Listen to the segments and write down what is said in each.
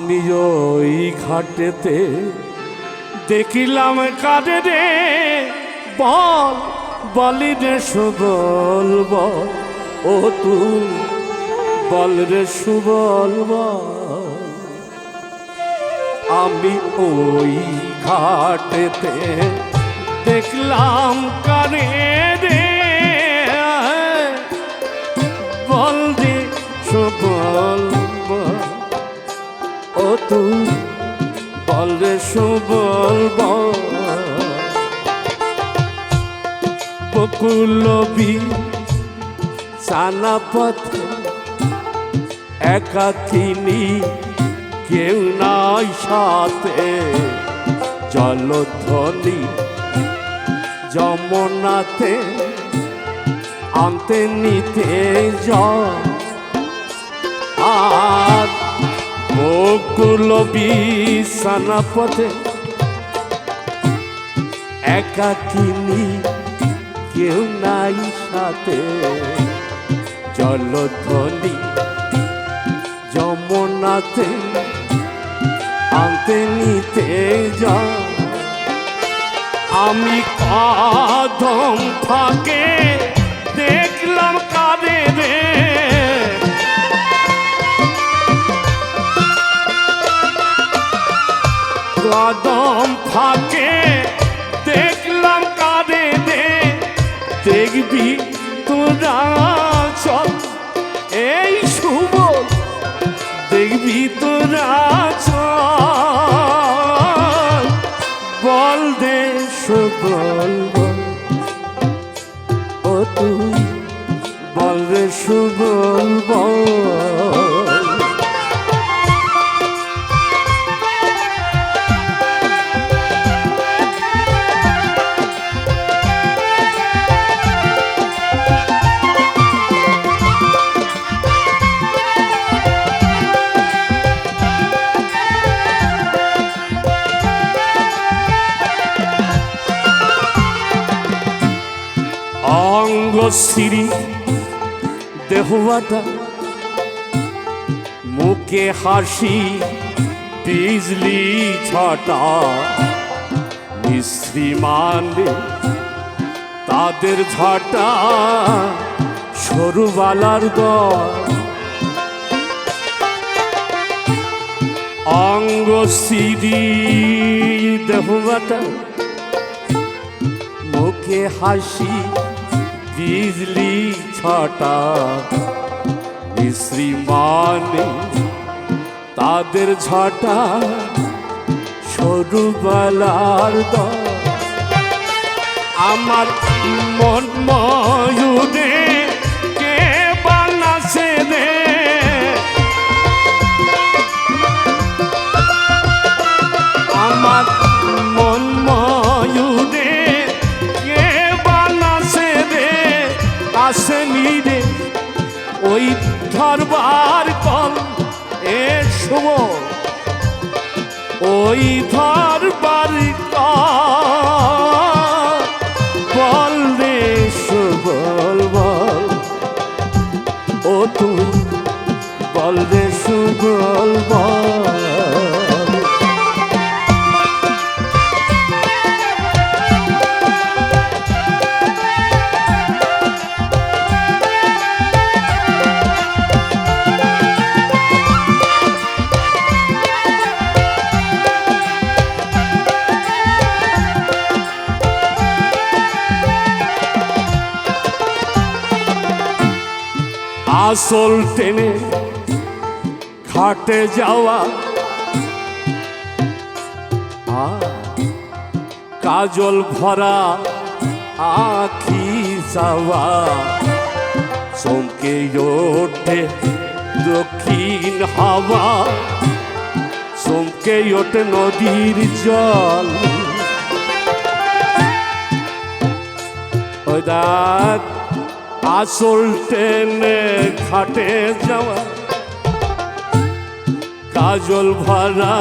আমি ওই ঘাটেতে দেখিলাম কারে রে বল, বলি রে সুবল বল। ও তুই, বল রে সুবল বল। আমি ওই ঘাটেতে দেখলাম কারে রে বল রে সুবল বল রে সুবল বল বকুলবি সানা পথে একাকিনী কেউ নাই সাথে। জলধ্বনি যমুনাতে আনতে নিতে যাও আর বকুল বিছানা পথে একাকিনী কেউ নাই সাথে। জলধ্বনি যমুনাতে আনতে নিতে যা আমি কাদম ফাঁকে দেখলাম কারে কদম ফাঁকে দেখলাম কারে রে দেখবি তোরা চল, এই শুভ। দেখবি তোরা চল। বল দে সুবল বল ও তুই, বল রে সুবল বল। সিঁড়ি দেহবাটা মুখে হাসি, বিজলি ছটা মিশ্রি মানে তাদের ঝাঁটা সরুবালার দল। অঙ্গ সিঁড়ি দেহবাটা মুখে হাসি বিজলি ছটা বিশ্রী মানে তাদের ছটা সরুবালার দ আমার মন ময়ূরে আসেনি রে ওই ধরবার কল এ শুভ। ওই ধরবার কল আসল টেনে খাটে যাওয়া। কাজল ভরা আখি যাওয়া। চমকে ওঠে দক্ষিণ হাওয়া। চমকে ওঠে নদীর জল। ওই দেখ আসল ট্রেনে ঘাটে যাওয়া, কাজল ভরা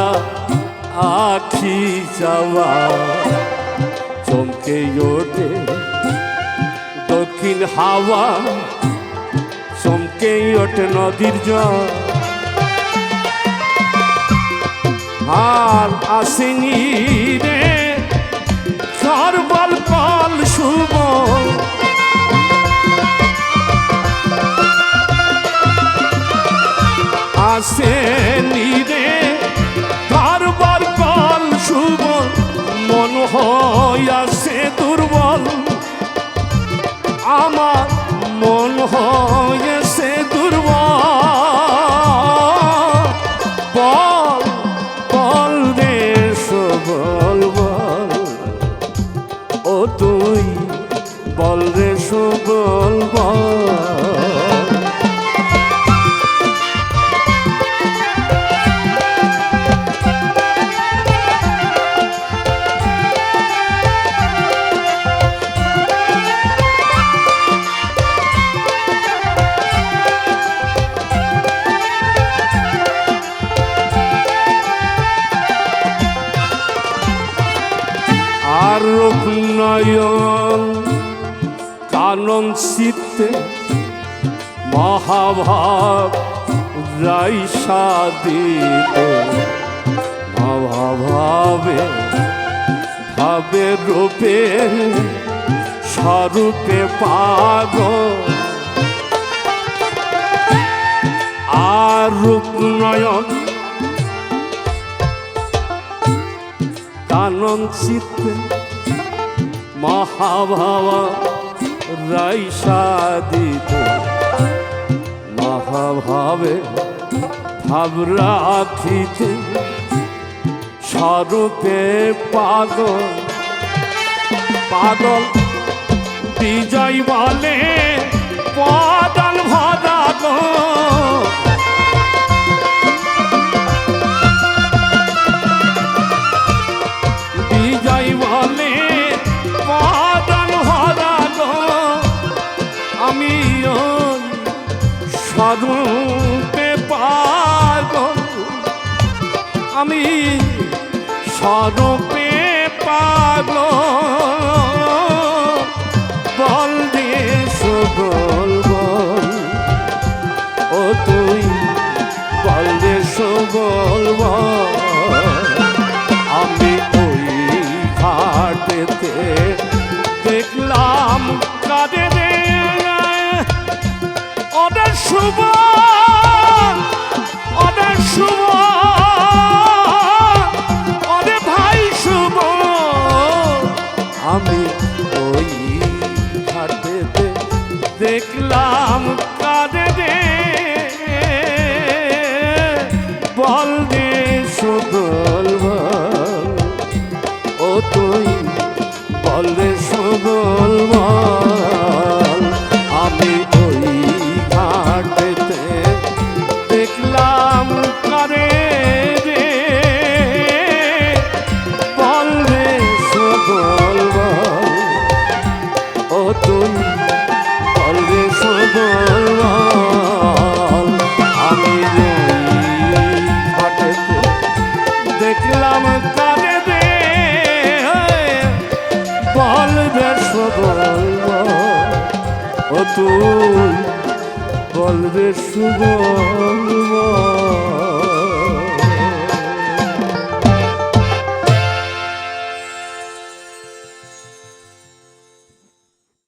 আখি যাওয়া চমকে ওঠে দক্ষিণ হাওয়া, চমকে ওঠে নদীর জল। আর আসেনি রে সর্বল আমার মন হয়েছে দুর্বল। শীতে মহাভাব রাইসা দিতে। মহাভাবে ভাবে রূপে স্বরূপে পাগ আর রূপনয়ন কানন চিত্তে মহাভাবা রাইসা দিত মহাভাবে ভাব রাখিতে স্বরূপে পাগল পাগল বিজয় বলে পদল ভদাগ আমি স্বরূপে পাগল আমি স্বরূপে পাগল বল রে সবল বল। ও তুই বল রে সবল বল। আমি ওই ঘাটেতে দেখলাম কাঁদে রে বল রে বলব ও তুই শুভ